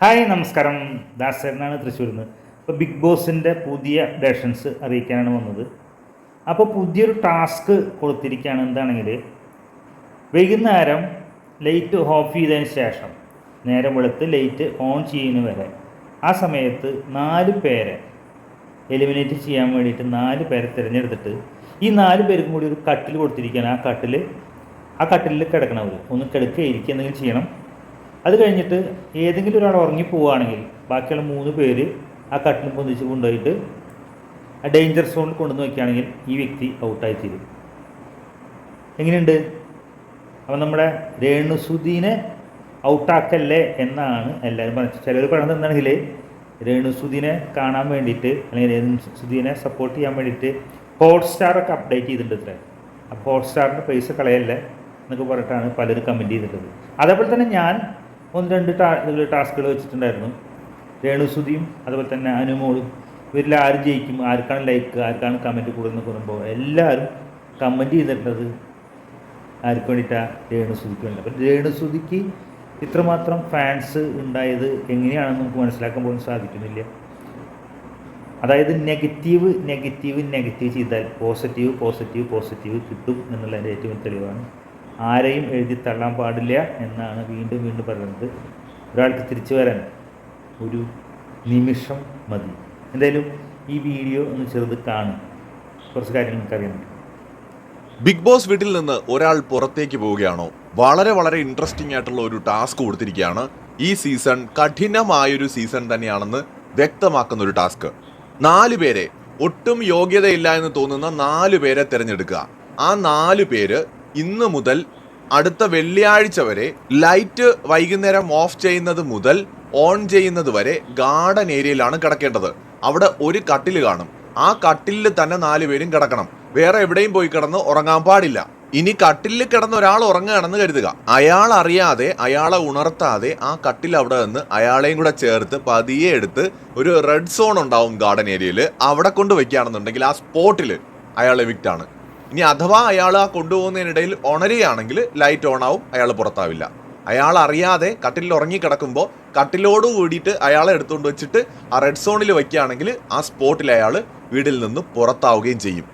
Hi നമസ്കാരം. ദാസരനാണ് തൃശ്ശൂരിൽ നിന്ന് ഇപ്പോൾ ബിഗ് ബോസിന്റെ പുതിയ അപ്ഡേഷൻസ് അറിയിക്കാനാണ് വന്നത്. അപ്പോൾ പുതിയൊരു ടാസ്ക് കൊടുത്തിരിക്കുകയാണ് എന്താണെങ്കിൽ വൈകുന്നേരം ലൈറ്റ് ഓഫ് ചെയ്തതിന് ശേഷം നേരം വെളുത്ത് ലൈറ്റ് ഓൺ ചെയ്യുന്ന വരെ ആ സമയത്ത് നാല് പേരെ എലിമിനേറ്റ് ചെയ്യാൻ വേണ്ടിയിട്ട് നാല് പേരെ തിരഞ്ഞെടുത്തിട്ട് ഈ നാല് പേർക്കും കൂടി ഒരു കട്ടിൽ കൊടുത്തിരിക്കുകയാണ് ആ കട്ടിൽ ആ കട്ടിലിൽ കിടക്കണവർ ഒന്ന് കിടക്കുക ഇരിക്കുക എന്തെങ്കിലും ചെയ്യണം. അത് കഴിഞ്ഞിട്ട് ഏതെങ്കിലും ഒരാൾ ഉറങ്ങിപ്പോവുകയാണെങ്കിൽ ബാക്കിയുള്ള മൂന്ന് പേര് ആ കട്ടിൽ പൊന്തിച്ച് കൊണ്ടുപോയിട്ട് ആ ഡേഞ്ചർ സോണിൽ കൊണ്ടുവന്ന് വയ്ക്കുകയാണെങ്കിൽ ഈ വ്യക്തി ഔട്ടായി തീരും എങ്ങനെയുണ്ട്? അപ്പം നമ്മുടെ രേണുസുദീനെ ഔട്ടാക്കല്ലേ എന്നാണ് എല്ലാവരും പറഞ്ഞത്. ചിലർ പറയുന്നത് എന്താണെങ്കിൽ രേണുസുദീനെ കാണാൻ വേണ്ടിയിട്ട് അല്ലെങ്കിൽ രേണുസുദീനെ സപ്പോർട്ട് ചെയ്യാൻ വേണ്ടിയിട്ട് ഹോട്ട്സ്റ്റാറൊക്കെ അപ്ഡേറ്റ് ചെയ്തിട്ടുണ്ട് ഇത്ര. അപ്പോൾ ഹോട്ട്സ്റ്റാറിന്റെ പൈസ കളയല്ലേ എന്നൊക്കെ പറഞ്ഞിട്ടാണ് പലരും കമന്റ് ചെയ്തിട്ടുള്ളത്. അതേപോലെ തന്നെ ഞാൻ ഒന്ന് രണ്ട് ടാ ടാസ്കുകൾ വെച്ചിട്ടുണ്ടായിരുന്നു. രേണുസുതിയും അതുപോലെ തന്നെ അനുമോളും. ഇവരിൽ ആര് ജയിക്കും ആർക്കാണ് ലൈക്ക് ആർക്കാണ് കമന്റ് കൂടുതൽ പറയുമ്പോൾ എല്ലാവരും കമന്റ് ചെയ്തിട്ടുള്ളത് ആർക്ക് വേണ്ടിയിട്ടാണ് രേണുസുതിക്ക് വേണ്ടി അപ്പം രേണുസുതിക്ക് ഇത്രമാത്രം ഫാൻസ് ഉണ്ടായത് എങ്ങനെയാണെന്ന് നമുക്ക് മനസ്സിലാക്കാൻ പോലും സാധിക്കുന്നില്ല. അതായത് നെഗറ്റീവ് നെഗറ്റീവ് നെഗറ്റീവ് ചെയ്താൽ പോസിറ്റീവ് പോസിറ്റീവ് പോസിറ്റീവ് കിട്ടും എന്നുള്ളതിന്റെ ഏറ്റവും തെളിവാണ്. ആരെയും എഴുതി തള്ളാൻ പാടില്ല എന്നാണ് വീണ്ടും വീണ്ടും പറയുന്നത്. ഒരാൾക്ക് തിരിച്ചു വരാൻ ഒരു നിമിഷം മതി. എന്തായാലും ഈ വീഡിയോ ഒന്ന് ചെറുത് കാണും. കുറച്ച് കാര്യങ്ങൾ അറിയാൻ ബിഗ് ബോസ് വീട്ടിൽ നിന്ന് ഒരാൾ പുറത്തേക്ക് പോവുകയാണോ? വളരെ വളരെ ഇൻട്രസ്റ്റിംഗ് ആയിട്ടുള്ള ഒരു ടാസ്ക് കൊടുത്തിരിക്കുകയാണ്. ഈ സീസൺ കഠിനമായൊരു സീസൺ തന്നെയാണെന്ന് വ്യക്തമാക്കുന്ന ഒരു ടാസ്ക്. നാല് പേരെ ഒട്ടും യോഗ്യതയില്ല എന്ന് തോന്നുന്ന നാല് പേരെ തിരഞ്ഞെടുക്കുക. ആ നാല് പേര് ഇന്ന് മുതൽ അടുത്ത വെള്ളിയാഴ്ച വരെ ലൈറ്റ് വൈകുന്നേരം ഓഫ് ചെയ്യുന്നത് മുതൽ ഓൺ ചെയ്യുന്നത് വരെ ഗാർഡൻ ഏരിയയിലാണ് കിടക്കേണ്ടത്. അവിടെ ഒരു കട്ടിൽ കാണും. ആ കട്ടിലിൽ തന്നെ നാല് പേരും കിടക്കണം. വേറെ എവിടെയും പോയി കിടന്ന് ഉറങ്ങാൻ പാടില്ല. ഇനി കട്ടിലിൽ കിടന്ന് ഒരാൾ ഉറങ്ങുകയാണെന്ന് കരുതുക. അയാൾ അറിയാതെ അയാളെ ഉണർത്താതെ ആ കട്ടിൽ അവിടെ നിന്ന് അയാളെയും കൂടെ ചേർത്ത് പതിയെ എടുത്ത് ഒരു റെഡ് സോൺ ഉണ്ടാവും ഗാർഡൻ ഏരിയയിൽ അവിടെ കൊണ്ട് വെക്കുകയാണെന്നുണ്ടെങ്കിൽ ആ സ്പോട്ടിൽ അയാൾ എവിക്റ്റ് ആണ് ഇനി അഥവാ അയാൾ ആ കൊണ്ടുപോകുന്നതിനിടയിൽ ഉണരുകയാണെങ്കിൽ ലൈറ്റ് ഓൺ ആവും അയാൾ പുറത്താവില്ല. അയാൾ അറിയാതെ കട്ടിലിൽ ഉറങ്ങിക്കിടക്കുമ്പോൾ കട്ടിലോട് കൂടിയിട്ട് അയാളെ എടുത്തുകൊണ്ട് വെച്ചിട്ട് ആ റെഡ് സോണിൽ വയ്ക്കുകയാണെങ്കിൽ ആ സ്പോട്ടിൽ അയാൾ വീടിൽ നിന്ന് പുറത്താവുകയും ചെയ്യും.